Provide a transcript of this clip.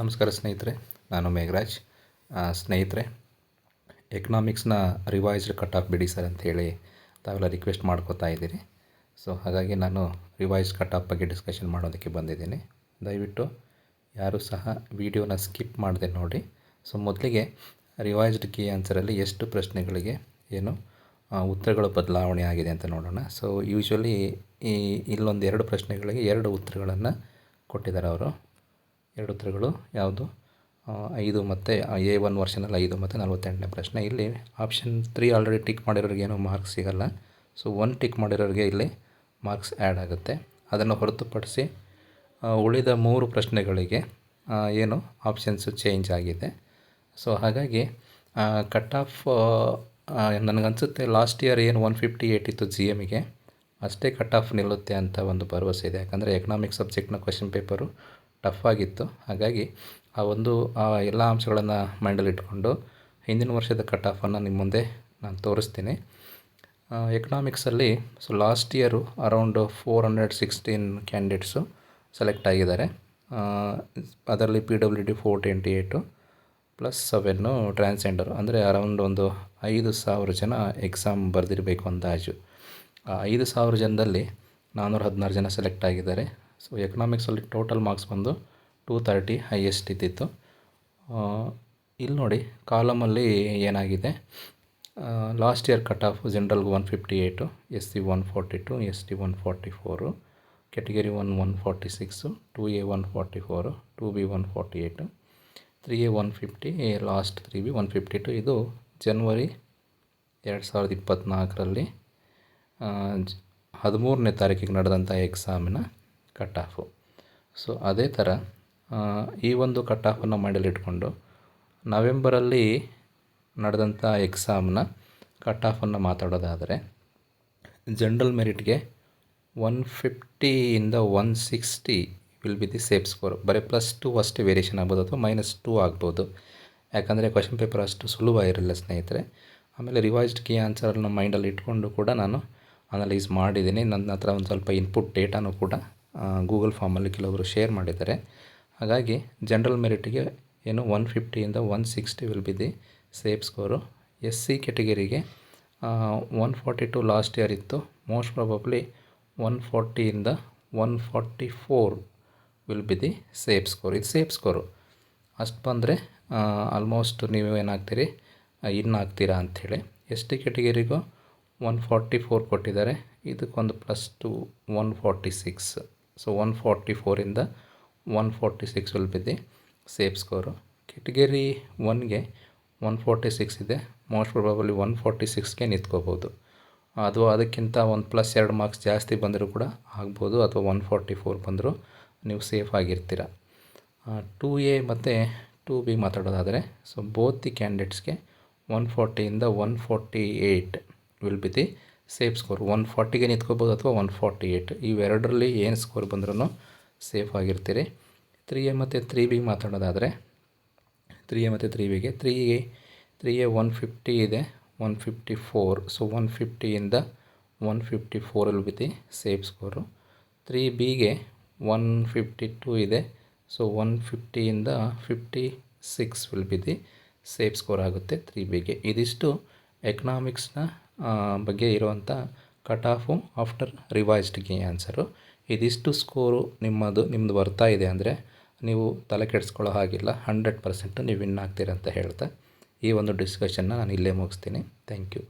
ನಮಸ್ಕಾರ ಸ್ನೇಹಿತರೆ, ನಾನು ಮೇಘರಾಜ್. ಸ್ನೇಹಿತರೆ ಎಕನಾಮಿಕ್ಸ್ನ ರಿವೈಸ್ಡ್ ಕಟ್ ಆಫ್ ಬಿಡಿ ಸರ್ ಅಂತೇಳಿ ತಾವೆಲ್ಲ ರಿಕ್ವೆಸ್ಟ್ ಮಾಡ್ಕೋತಾ ಇದ್ದೀರಿ. ಸೊ ಹಾಗಾಗಿ ನಾನು ರಿವೈಸ್ಡ್ ಕಟ್ ಆಫ್ ಬಗ್ಗೆ ಡಿಸ್ಕಷನ್ ಮಾಡೋದಕ್ಕೆ ಬಂದಿದ್ದೀನಿ. ದಯವಿಟ್ಟು ಯಾರೂ ಸಹ ವಿಡಿಯೋನ ಸ್ಕಿಪ್ ಮಾಡದೆ ನೋಡಿ. ಸೊ ಮೊದಲಿಗೆ ರಿವೈಸ್ಡ್ ಕೀ ಆನ್ಸರಲ್ಲಿ ಎಷ್ಟು ಪ್ರಶ್ನೆಗಳಿಗೆ ಏನು ಉತ್ತರಗಳು ಬದಲಾವಣೆ ಆಗಿದೆ ಅಂತ ನೋಡೋಣ. ಸೊ ಯೂಶ್ವಲಿ ಈ, ಇಲ್ಲೊಂದು ಎರಡು ಪ್ರಶ್ನೆಗಳಿಗೆ ಎರಡು ಉತ್ತರಗಳನ್ನು ಕೊಟ್ಟಿದ್ದಾರೆ ಅವರು. ಎರಡು ಉತ್ತರಗಳು ಯಾವುದು? ಐದು ಮತ್ತು ಎ ಒನ್ ವರ್ಷನಲ್ಲಿ ಐದು ಮತ್ತು ನಲವತ್ತೆಂಟನೇ ಪ್ರಶ್ನೆ. ಇಲ್ಲಿ ಆಪ್ಷನ್ ತ್ರೀ ಆಲ್ರೆಡಿ ಟಿಕ್ ಮಾಡಿರೋರಿಗೆ ಏನು ಮಾರ್ಕ್ಸ್ ಸಿಗಲ್ಲ. ಸೊ ಒನ್ ಟಿಕ್ ಮಾಡಿರೋರಿಗೆ ಇಲ್ಲಿ ಮಾರ್ಕ್ಸ್ ಆ್ಯಡ್ ಆಗುತ್ತೆ. ಅದನ್ನು ಹೊರತುಪಡಿಸಿ ಉಳಿದ ಮೂರು ಪ್ರಶ್ನೆಗಳಿಗೆ ಏನು ಆಪ್ಷನ್ಸು ಚೇಂಜ್ ಆಗಿದೆ. ಸೊ ಹಾಗಾಗಿ ಕಟ್ ಆಫ್ ನನಗನ್ಸುತ್ತೆ ಲಾಸ್ಟ್ ಇಯರ್ ಏನು ಒನ್ ಫಿಫ್ಟಿ ಏಯ್ಟ್ ಇತ್ತು ಜಿ ಎಮ್ಗೆ ಅಷ್ಟೇ ಕಟ್ ಆಫ್ ನಿಲ್ಲುತ್ತೆ ಅಂತ ಒಂದು ಭರವಸೆ ಇದೆ. ಯಾಕಂದರೆ ಎಕನಾಮಿಕ್ ಸಬ್ಜೆಕ್ಟ್ನ ಕ್ವೆಶನ್ ಪೇಪರು ಟಫ್ ಆಗಿತ್ತು. ಹಾಗಾಗಿ ಆ ಒಂದು, ಆ ಎಲ್ಲ ಅಂಶಗಳನ್ನು ಮೈಂಡಲ್ಲಿ ಇಟ್ಕೊಂಡು ಹಿಂದಿನ ವರ್ಷದ ಕಟ್ ಆಫನ್ನು ನಿಮ್ಮ ಮುಂದೆ ನಾನು ತೋರಿಸ್ತೀನಿ. ಎಕನಾಮಿಕ್ಸಲ್ಲಿ so last year around four hundred sixteen candidates select ಆಗಿದ್ದಾರೆ. ಅದರಲ್ಲಿ P W D four twenty eight plus seven transgender ಅಂದರೆ ಅರೌಂಡ್ ಒಂದು ಐದು ಸಾವಿರ ಜನ ಎಕ್ಸಾಮ್ ಬರೆದಿರಬೇಕು ಅಂದಾಜು. ಆ ಐದು ಸಾವಿರ ಜನದಲ್ಲಿ ನಾನ್ನೂರ ಹದಿನಾರು ಜನ ಸೆಲೆಕ್ಟ್ ಆಗಿದ್ದಾರೆ. ಸೊ ಎಕನಾಮಿಕ್ಸಲ್ಲಿ ಟೋಟಲ್ ಮಾರ್ಕ್ಸ್ ಬಂದು ಟೂ ತರ್ಟಿ ಹೈಯೆಸ್ಟ್ ಇದ್ದಿತ್ತು. ಇಲ್ಲಿ ನೋಡಿ ಕಾಲಮಲ್ಲಿ ಏನಾಗಿದೆ? Last year cut off ಜನರಲ್ಗೆ one fifty eight S C one forty two S T one forty four category one one forty six two A one forty four two B one forty eight three A one fifty last three B one fifty two ಇದು ಜನ್ವರಿ ಎರಡು ಸಾವಿರದ ಇಪ್ಪತ್ತ್ನಾಲ್ಕರಲ್ಲಿ ಹದಿಮೂರನೇ ತಾರೀಕಿಗೆ ನಡೆದಂಥ ಎಕ್ಸಾಮಿನ cut off so ಅದೇ ಥರ ಈ ಒಂದು ಕಟ್ ಆಫನ್ನು ಮೈಂಡಲ್ಲಿಟ್ಕೊಂಡು ನವೆಂಬರಲ್ಲಿ ನಡೆದಂಥ ಎಕ್ಸಾಮ್ನ ಕಟ್ ಆಫನ್ನು ಮಾತಾಡೋದಾದರೆ, ಜನ್ರಲ್ ಮೆರಿಟ್ಗೆ one ಫಿಫ್ಟಿಯಿಂದ one sixty will be the safe score. ಬರೀ ಪ್ಲಸ್ ಟು ಅಷ್ಟೇ ವೇರಿಯೇಷನ್ ಆಗ್ಬೋದು ಅಥವಾ ಮೈನಸ್ ಟೂ ಆಗ್ಬೋದು. ಯಾಕಂದರೆ ಕ್ವಶನ್ ಪೇಪರ್ ಅಷ್ಟು ಸುಲಭ ಇರಲಿಲ್ಲ ಸ್ನೇಹಿತರೆ. ಆಮೇಲೆ ರಿವೈಸ್ಡ್ ಕೀ ಆನ್ಸರನ್ನು ಮೈಂಡಲ್ಲಿ ಇಟ್ಕೊಂಡು ಕೂಡ ನಾನು ಅನಲೈಸ್ ಮಾಡಿದ್ದೀನಿ. ನನ್ನ ಹತ್ರ ಒಂದು ಸ್ವಲ್ಪ ಇನ್ಪುಟ್ ಡೇಟಾನು ಕೂಡ ಗೂಗಲ್ ಫಾರ್ಮಲ್ಲಿ ಕೆಲವರು ಶೇರ್ ಮಾಡಿದ್ದಾರೆ. ಹಾಗಾಗಿ ಜನರಲ್ ಮೆರಿಟಿಗೆ ಏನು one ಫಿಫ್ಟಿಯಿಂದ one sixty will be the safe score S C ಕೆಟಗರಿಗೆ one forty two last year ಇತ್ತು. Most probably one ಫಾರ್ಟಿಯಿಂದ one forty four will be the safe score ಇದು ಸೇಫ್ ಸ್ಕೋರು ಅಷ್ಟು ಬಂದರೆ ಆಲ್ಮೋಸ್ಟ್ ನೀವು ಏನಾಗ್ತೀರಿ? ಇನ್ ಆಗ್ತೀರಾ ಅಂಥೇಳಿ. ಎಸ್ ಟಿ ಕೆಟಗರಿಗೂ one forty four ಕೊಟ್ಟಿದ್ದಾರೆ. ಇದಕ್ಕೊಂದು plus two one forty six so one forty ಫೋರಿಂದ one forty six will be the safe score category ಒನ್ಗೆ one forty six ಇದೆ. ಮೋಸ್ಟ್ ಪ್ರೊಬಬಲಿ ಒನ್ ಫಾರ್ಟಿ ಸಿಕ್ಸ್ಗೆ ನಿಂತ್ಕೋಬೋದು. ಅದು ಅದಕ್ಕಿಂತ ಒಂದು ಪ್ಲಸ್ ಎರಡು ಮಾರ್ಕ್ಸ್ ಜಾಸ್ತಿ ಬಂದರೂ ಕೂಡ ಆಗ್ಬೋದು, ಅಥವಾ ಒನ್ ಫಾರ್ಟಿ ಫೋರ್ ಬಂದರೂ ನೀವು ಸೇಫ್ ಆಗಿರ್ತೀರ. ಟೂ ಎ ಮತ್ತು ಟೂ ಬಿ ಮಾತಾಡೋದಾದರೆ ಸೊ ಬೋತ್ ದಿ ಕ್ಯಾಂಡಿಡೇಟ್ಸ್ಗೆ one ಫಾರ್ಟಿಯಿಂದ one forty eight will be the safe score. One ಫಾರ್ಟಿಗೆ ನಿಂತ್ಕೋಬೋದು ಅಥವಾ ಒನ್ ಫಾರ್ಟಿ ಏಯ್ಟ್ ಇವೆರಡರಲ್ಲಿ ಏನು ಸ್ಕೋರ್ ಬಂದ್ರೂ ಸೇಫ್ ಆಗಿರ್ತೀರಿ. ತ್ರೀ ಎ ಮತ್ತು ತ್ರೀ ಬಿ ಮಾತಾಡೋದಾದರೆ, ತ್ರೀ ಎ ಮತ್ತು ತ್ರೀ ಬಿಗೆ, three A three A one fifty ಇದೆ, one fifty four. So, one ಫಿಫ್ಟಿಯಿಂದ one fifty ಫೋರಲ್ಲಿ ಬಿತ್ತಿ ಸೇಫ್ ಸ್ಕೋರು. ತ್ರೀ ಬಿಗೆ ಒನ್ ಫಿಫ್ಟಿ ಟೂ ಇದೆ, so, one ಫಿಫ್ಟಿಯಿಂದ fifty six will be the safe score ಆಗುತ್ತೆ three ಬಿಗೆ. ಇದಿಷ್ಟು ಎಕನಾಮಿಕ್ಸ್ನ ಬಗ್ಗೆ ಇರುವಂಥ ಕಟ್ ಆಫು ಆಫ್ಟರ್ ರಿವೈಸ್ಡ್ಗೆ ಆನ್ಸರು ಇದಿಷ್ಟು ಸ್ಕೋರು ನಿಮ್ಮದು ನಿಮ್ಮದು ಬರ್ತಾ ಇದೆ ಅಂದರೆ ನೀವು ತಲೆ ಕೆಡಿಸ್ಕೊಳ್ಳೋ ಹಾಗಿಲ್ಲ ಹಂಡ್ರೆಡ್ ಪರ್ಸೆಂಟು ನೀವು ವಿನ್ ಆಗ್ತೀರ ಅಂತ ಹೇಳ್ತಾ ಈ ಒಂದು ಡಿಸ್ಕಷನ್ನ ನಾನು ಇಲ್ಲೇ ಮುಗಿಸ್ತೀನಿ. Thank you